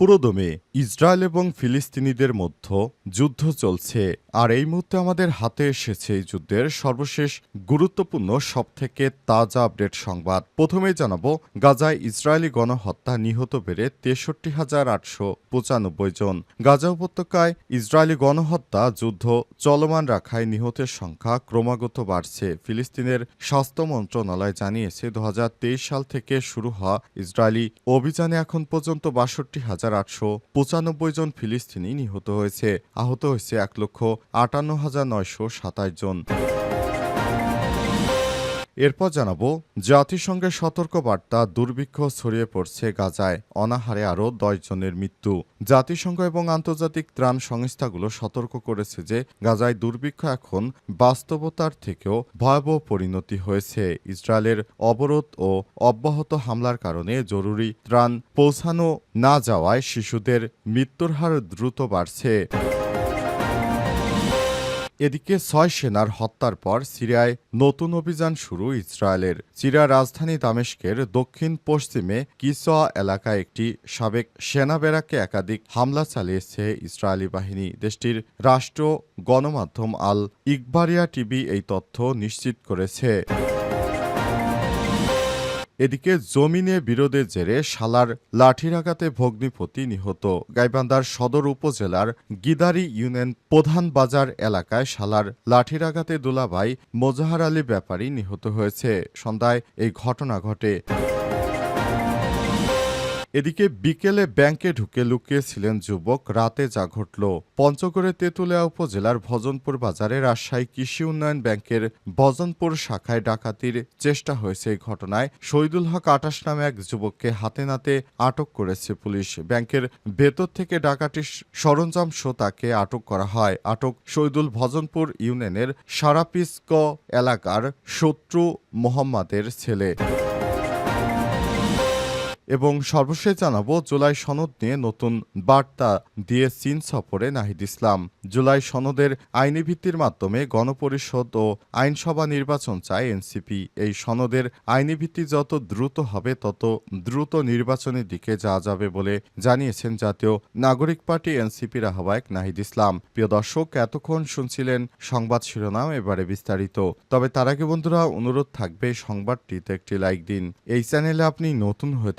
পুরোদমে ইসরায়েল এবং ফিলিস্তিনিদের মধ্যে যুদ্ধ চলছে। আর এই মুহূর্তে আমাদের হাতে এসেছে এই যুদ্ধের সর্বশেষ গুরুত্বপূর্ণ সবথেকে তাজা আপডেট সংবাদ। প্রথমেই জানাব, গাজায় ইসরায়েলি গণহত্যা নিহত বেড়ে তেষট্টি হাজার আটশো পঁচানব্বই জন। গাজা উপত্যকায় ইসরায়েলি গণহত্যা যুদ্ধ চলমান রাখায় নিহতের সংখ্যা ক্রমাগত বাড়ছে, ফিলিস্তিনের স্বাস্থ্য মন্ত্রণালয় জানিয়েছে। দু হাজার তেইশ সাল থেকে শুরু হওয়া ইসরায়েলি অভিযানে এখন পর্যন্ত বাষট্টি হাজার আটশো পঁচানব্বই জন ফিলিস্তিনি নিহত হয়েছে। আহত হয়েছে এক লক্ষ আটান্ন হাজার নয়শো সাতাশ জন। এরপর জানাব, জাতিসংঘের সতর্ক বার্তা দুর্ভিক্ষ ছড়িয়ে পড়ছে গাজায়। অনাহারে আরও দশ জনের মৃত্যু। জাতিসংঘ এবং আন্তর্জাতিক ত্রাণ সংস্থাগুলো সতর্ক করেছে যে গাজায় দুর্ভিক্ষ এখন বাস্তবতার থেকেও ভয়াবহ পরিণতি হয়েছে। ইসরায়েলের অবরোধ ও অব্যাহত হামলার কারণে জরুরি ত্রাণ পৌঁছানো না যাওয়ায় শিশুদের মৃত্যুর হার দ্রুত বাড়ছে। এদিকে ছয় সেনার হত্যার পর সিরিয়ায় নতুন অভিযান শুরু ইসরায়েলের। সিরিয়ার রাজধানী দামেস্কের দক্ষিণ পশ্চিমে কিসোয়া এলাকায় একটি সাবেক সেনা বেড়াকে একাধিক হামলা চালিয়েছে ইসরায়েলি বাহিনী। দেশটির রাষ্ট্র গণমাধ্যম আল ইকবারিয়া টিভি এই তথ্য নিশ্চিত করেছে। এদিকে জমিনে বিরোধের জেরে শালার লাঠির আঘাতে ভগ্নিপতি নিহত। গাইবান্ধার সদর উপজেলার গিদারি ইউনিয়ন প্রধান বাজার এলাকায় শালার লাঠির আঘাতে দুলাভাই মোজাহার আলী ব্যাপারী নিহত হয়েছে। সন্ধ্যায় এই ঘটনা ঘটে। এদিকে বিকেলে ব্যাংকে ঢুকে লুকিয়েছিলেন যুবক। রাতে যা ঘটল। পঞ্চগড়ে তেঁতুলিয়া উপজেলার ভজনপুর বাজারে রাজশাহী কৃষি উন্নয়ন ব্যাংকের ভজনপুর শাখায় ডাকাতির চেষ্টা হয়েছে এই ঘটনায়। শহীদুল হক আটাশ নামে এক যুবককে হাতে নাতে আটক করেছে পুলিশ। ব্যাংকের ভেতর থেকে ডাকাতির সরঞ্জাম সহ তাকে আটক করা হয়। আটক শহীদুল ভজনপুর ইউনিয়নের সারাপিস্ক এলাকার শত্রু মোহাম্মদের ছেলে। এবং সর্বশেষ জানাব, জুলাই সনদ নিয়ে নতুন বার্তা দিয়ে চীন সফরে নাহিদ ইসলাম। জুলাই সনদের আইনি ভিত্তির মাধ্যমে গণপরিষদ ও আইনসভা নির্বাচন চায় এনসিপি। এই সনদের আইনি ভিত্তি যত দ্রুত হবে, তত দ্রুত নির্বাচনের দিকে যাওয়া যাবে বলে জানিয়েছেন জাতীয় নাগরিক পার্টি এনসিপির আহ্বায়ক নাহিদ ইসলাম। প্রিয় দর্শক, এতক্ষণ শুনছিলেন সংবাদ শিরোনাম, এবারে বিস্তারিত। তবে তার আগে বন্ধুরা, অনুরোধ থাকবে, সংবাদটিতে একটি লাইক দিন। এই চ্যানেলে আপনি নতুন হয়ে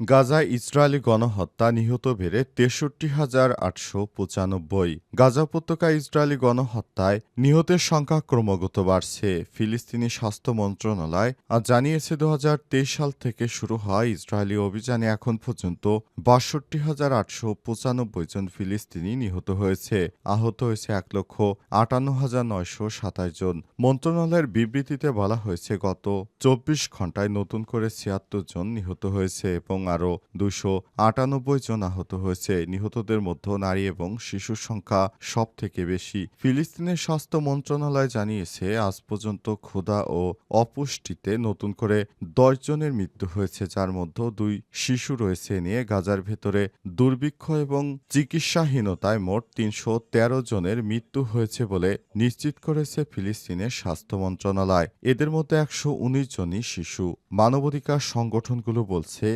গাজায় ইসরায়েলি গণহত্যা নিহত বেড়ে তেষট্টি হাজার আটশো পঁচানব্বই। গাজা উপত্যকায় ইসরায়েলি গণহত্যায় নিহতের সংখ্যা ক্রমাগত বাড়ছে। ফিলিস্তিনি স্বাস্থ্য মন্ত্রণালয় আজ জানিয়েছে দু হাজার তেইশ সাল থেকে শুরু হয় ইসরায়েলি অভিযানে এখন পর্যন্ত বাষট্টি হাজার আটশো পঁচানব্বই জন ফিলিস্তিনি নিহত হয়েছে। আহত হয়েছে এক লক্ষ আটান্ন হাজার নয়শো সাতাশ জন। মন্ত্রণালয়ের বিবৃতিতে বলা হয়েছে, গত চব্বিশ ঘন্টায় নতুন করে ছিয়াত্তর জন নিহত হয়েছে এবং আরও দুশো আটানব্বই জন আহত হয়েছে। নিহতদের মধ্যে নারী এবং শিশুর সংখ্যা সব থেকে বেশি। ফিলিস্তিনের স্বাস্থ্য মন্ত্রণালয় জানিয়েছে, আজ পর্যন্ত ক্ষুধা ও অপুষ্টিতে নতুন করে দশ জনের মৃত্যু হয়েছে, যার মধ্যে দুই শিশু রয়েছে নিয়ে গাজার ভেতরে দুর্ভিক্ষ এবং চিকিৎসাহীনতায় মোট তিনশো তেরো জনের মৃত্যু হয়েছে বলে নিশ্চিত করেছে ফিলিস্তিনের স্বাস্থ্য মন্ত্রণালয়। এদের মধ্যে একশো উনিশ জনই শিশু। মানবাধিকার সংগঠনগুলো বলছে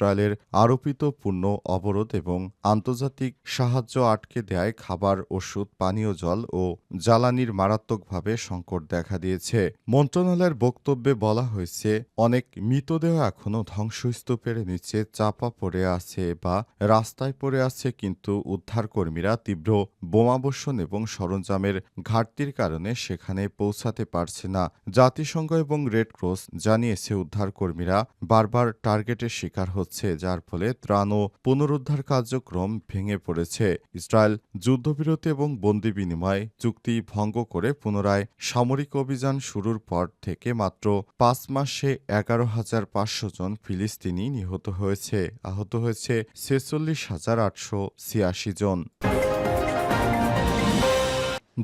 ইসরায়েলের আরোপিত পূর্ণ অবরোধ এবং আন্তর্জাতিক সাহায্য আটকে দেয় খাবার, ওষুধ, পানীয় জল ও জ্বালানির মারাত্মকভাবে সংকট দেখা দিয়েছে। মন্ত্রণালয়ের বক্তব্যে বলা হয়েছে, অনেক মৃতদেহ এখনও ধ্বংসস্তূপের নিচে চাপা পড়ে আছে বা রাস্তায় পড়ে আছে, কিন্তু উদ্ধারকর্মীরা তীব্র বোমাবর্ষণ এবং সরঞ্জামের ঘাটতির কারণে সেখানে পৌঁছাতে পারছে না। জাতিসংঘ এবং রেড ক্রস জানিয়েছে, উদ্ধারকর্মীরা বারবার টার্গেটের শিকার হচ্ছে। হচ্ছে, যার ফলে ত্রাণ ও পুনরুদ্ধার কার্যক্রম ভেঙে পড়েছে। ইসরায়েল যুদ্ধবিরতি এবং বন্দি বিনিময় চুক্তি ভঙ্গ করে পুনরায় সামরিক অভিযান শুরুর পর থেকে মাত্র পাঁচ মাসে এগারো হাজার পাঁচশো জন ফিলিস্তিনি নিহত হয়েছে। আহত হয়েছে ছেচল্লিশ হাজার আটশো ছিয়াশি জন।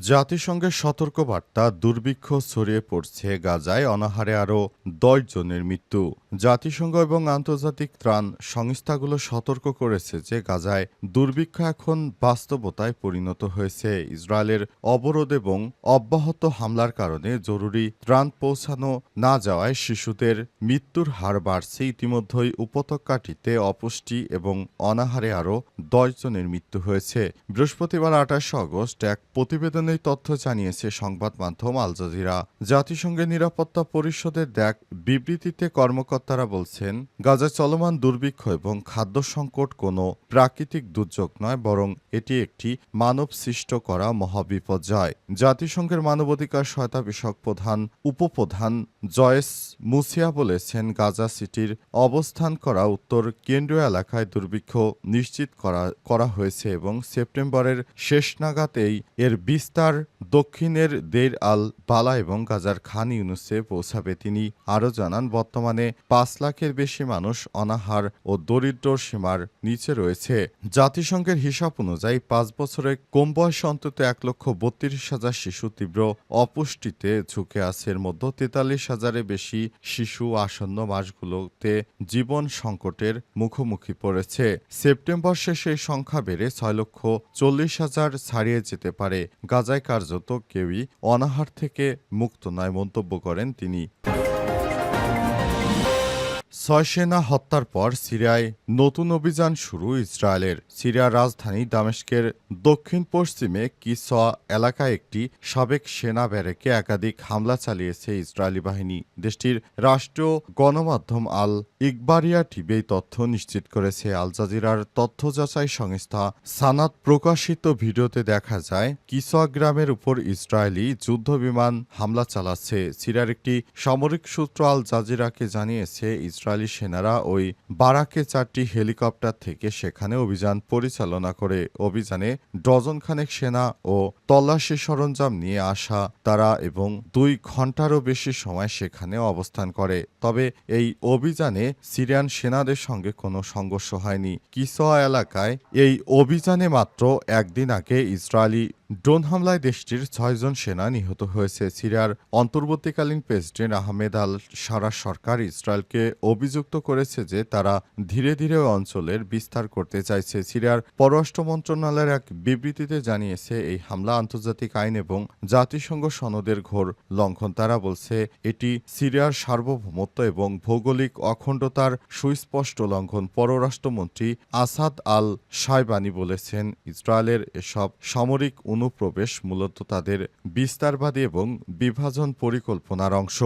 জাতিসংঘের সতর্কবার্তা দুর্ভিক্ষ ছড়িয়ে পড়ছে গাজায়। অনাহারে আরও দশ জনের মৃত্যু। জাতিসংঘ এবং আন্তর্জাতিক ত্রাণ সংস্থাগুলো সতর্ক করেছে যে গাজায় দুর্ভিক্ষ এখন বাস্তবতায় পরিণত হয়েছে। ইসরায়েলের অবরোধ এবং অব্যাহত হামলার কারণে জরুরি ত্রাণ পৌঁছানো না যাওয়ায় শিশুদের মৃত্যুর হার বাড়ছে। ইতিমধ্যেই উপত্যকাটিতে অপুষ্টি এবং অনাহারে আরও দশ জনের মৃত্যু হয়েছে। বৃহস্পতিবার আঠাশে আগস্ট এক প্রতিবেদনে এই তথ্য জানিয়েছে সংবাদ মাধ্যম আল জাজিরা। জাতিসংঘের নিরাপত্তা পরিষদের দেখ বিবৃতিতে কর্মকর্তারা বলছেন গাজা চলমান দুর্ভিক্ষ এবং খাদ্য সংকট কোনো প্রাকৃতিক দুর্যোগ নয়, বরং এটি একটি মানব সৃষ্ট করা মহাবিপর্যয়। জাতিসংঘের মানবাধিকার সহায়তা বিষয়ক প্রধান উপপ্রধান জয়েস মুসিয়া বলেছেন, গাজা সিটির অবস্থান করা উত্তর কেন্দ্রীয় এলাকায় দুর্ভিক্ষ নিশ্চিত করা করা হয়েছে এবং সেপ্টেম্বরের শেষ নাগাদ এই, এর বিস্তার দক্ষিণের দের আল বালা এবং গাজার খান ইউনুসে পৌঁছাবে তিনি আরও জানান, বর্তমানে পাঁচ লাখের বেশি মানুষ অনাহার ও দরিদ্র সীমার নিচে রয়েছে। জাতিসংঘের হিসাব অনুযায়ী পাঁচ বছরে কম বয়সে অন্তত এক লক্ষ বত্রিশ হাজার শিশু তীব্র অপুষ্টিতে ঝুঁকে আছে। এর মধ্যে তেতাল্লিশ হাজারের বেশি শিশু আসন্ন মাসগুলোতে জীবন সংকটের মুখোমুখি পড়েছে। সেপ্টেম্বর শেষে সংখ্যা বেড়ে ছয় লক্ষ চল্লিশ হাজার ছাড়িয়ে যেতে পারে। গাজায় কার্যত কেউই অনাহার থেকে মুক্ত নয় মন্তব্য করেন তিনি। ছয় সেনা হত্যার পর সিরিয়ায় নতুন অভিযান শুরু ইসরায়েলের। সিরিয়ার রাজধানী দামেস্কের দক্ষিণ পশ্চিমে কিসা এলাকায় একটি সাবেক সেনা ব্যারেকে একাধিক হামলা চালিয়েছে ইসরায়েলি বাহিনী। দেশটির রাষ্ট্রীয় গণমাধ্যম আল ইকবারিয়া টিভি এই তথ্য নিশ্চিত করেছে। আল জাজিরার তথ্য যাচাই সংস্থা সানাত প্রকাশিত ভিডিওতে দেখা যায়, কিসা গ্রামের উপর ইসরায়েলি যুদ্ধবিমান হামলা চালাচ্ছে। সিরিয়ার একটি সামরিক সূত্র আল জাজিরাকে জানিয়েছে, ইসরায়েলি সেনারা ওই বারাকে চারটি হেলিকপ্টার থেকে সেখানে অভিযান পরিচালনা করে। অভিযানে ডজনখানেক সেনা ও তল্লাশি সরঞ্জাম নিয়ে আসা তারা এবং দুই ঘন্টারও বেশি সময় সেখানে অবস্থান করে। তবে এই অভিযানে সিরিয়ান সেনাদের সঙ্গে কোনো সংঘর্ষ হয়নি। কিসোয়া এলাকায় এই অভিযানে মাত্র একদিন আগে ইসরায়েলি ড্রোন হামলায় দেশটির ছয়জন সেনা নিহত হয়েছে। সিরিয়ার অন্তর্বর্তীকালীন প্রেসিডেন্ট আহমেদ আল সারা সরকার ইসরায়েলকে অভিযুক্ত করেছে যে তারা ধীরে ধীরে অঞ্চলের বিস্তার করতে চাইছে। সিরিয়ার পররাষ্ট্র মন্ত্রণালয়ের এক বিবৃতিতে জানিয়েছে, এই হামলা আন্তর্জাতিক আইন এবং জাতিসংঘ সনদের ঘোর লঙ্ঘন। তারা বলছে, এটি সিরিয়ার সার্বভৌমত্ব এবং ভৌগোলিক অখণ্ডতার সুস্পষ্ট লঙ্ঘন, পররাষ্ট্রমন্ত্রী আসাদ আল সাইবানি বলেছেন। ইসরায়েলের এসব সামরিক অনুপ্রবেশ মূলত তাদের বিস্তারবাদী এবং বিভাজন পরিকল্পনার অংশ।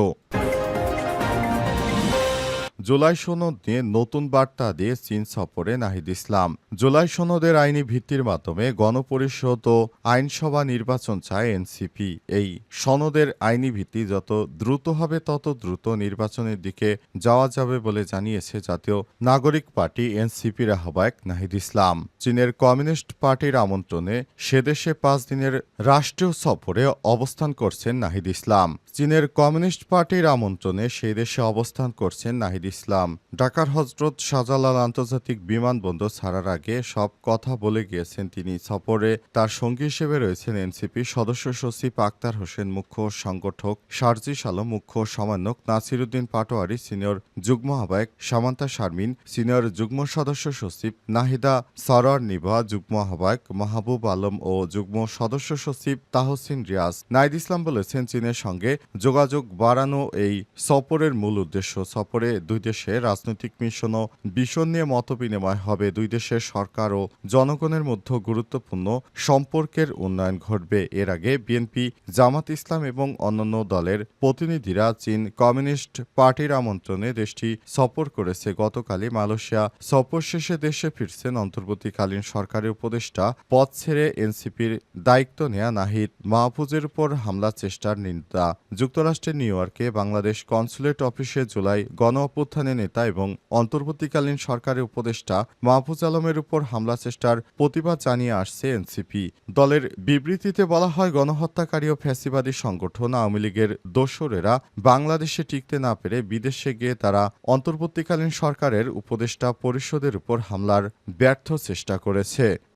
জুলাই সনদ নিয়ে নতুন বার্তা দিয়ে চীন সফরে নাহিদ ইসলাম। জুলাই সনদের আইনি ভিত্তির মাধ্যমে গণপরিষদ ও আইনসভা নির্বাচন চায় এনসিপি। এই সনদের আইনি ভিত্তি যত দ্রুত হবে, তত দ্রুত নির্বাচনের দিকে যাওয়া যাবে বলে জানিয়েছে জাতীয় নাগরিক পার্টি এনসিপির আহ্বায়ক নাহিদ ইসলাম। চীনের কমিউনিস্ট পার্টির আমন্ত্রণে সেদেশে পাঁচ দিনের রাষ্ট্রীয় সফরে অবস্থান করছেন নাহিদ ইসলাম। চীনের কমিউনিস্ট পার্টির আমন্ত্রণে সেই দেশে অবস্থান করছেন নাহিদ ইসলাম। ঢাকার হজরত শাহজালাল আন্তর্জাতিক বিমানবন্দর ছাড়ার আগে সব কথা বলে গিয়েছেন তিনি। সফরে তার সঙ্গী হিসেবে রয়েছেন এনসিপি সদস্য সচিব আক্তার হোসেন, মুখ্য সংগঠক শারজিস আলম মুখ্য সমন্বয়ক নাসিরুদ্দিন পাটোয়ারি, সিনিয়র যুগ্ম আহ্বায়ক সামান্তা শারমিন, সিনিয়র যুগ্ম সদস্য সচিব নাহিদা সরার নিভা, যুগ্ম আহ্বায়ক মাহবুব আলম ও যুগ্ম সদস্য সচিব তাহসিন রিয়াজ। নাইদ ইসলাম বলেছেন, চীনের সঙ্গে যোগাযোগ বাড়ানো এই সফরের মূল উদ্দেশ্য। সফরে দুই দেশে রাজনৈতিক মিশন ও বিষয় নিয়ে মতবিনিময় হবে। দুই দেশের সরকার ও জনগণের মধ্যে গুরুত্বপূর্ণ সম্পর্কের উন্নয়ন ঘটবে। এর আগে বিএনপি জামাত ইসলাম এবং অন্যান্য দলের প্রতিনিধিরা চীন কমিউনিস্ট পার্টির আমন্ত্রণে দেশটি সফর করেছে। গতকালই মালয়েশিয়া সফর শেষে দেশে ফিরছেন অন্তর্বর্তীকালীন সরকারের উপদেষ্টা। পদ ছেড়ে এনসিপির দায়িত্ব নেয়া নাহিদ মাহফুজের উপর হামলা চেষ্টার নিন্দা। যুক্তরাষ্ট্রের নিউ ইয়র্কে বাংলাদেশ কনসুলেট অফিসে জুলাই গণ গণঅভ্যুত্থানের নেতা এবং অন্তর্বর্তীকালীন সরকারের উপদেষ্টা মাহফুজ আলমের উপর হামলা চেষ্টার প্রতিবাদ জানিয়ে আসছে এনসিপি। দলের বিবৃতিতে বলা হয়, গণহত্যাকারী ও ফ্যাসিবাদী সংগঠন আওয়ামী লীগের দোসরেরা বাংলাদেশে টিকতে না পেরে বিদেশে গিয়ে তারা অন্তর্বর্তীকালীন সরকারের উপদেষ্টা পরিষদের উপর হামলার ব্যর্থ চেষ্টা করেছে।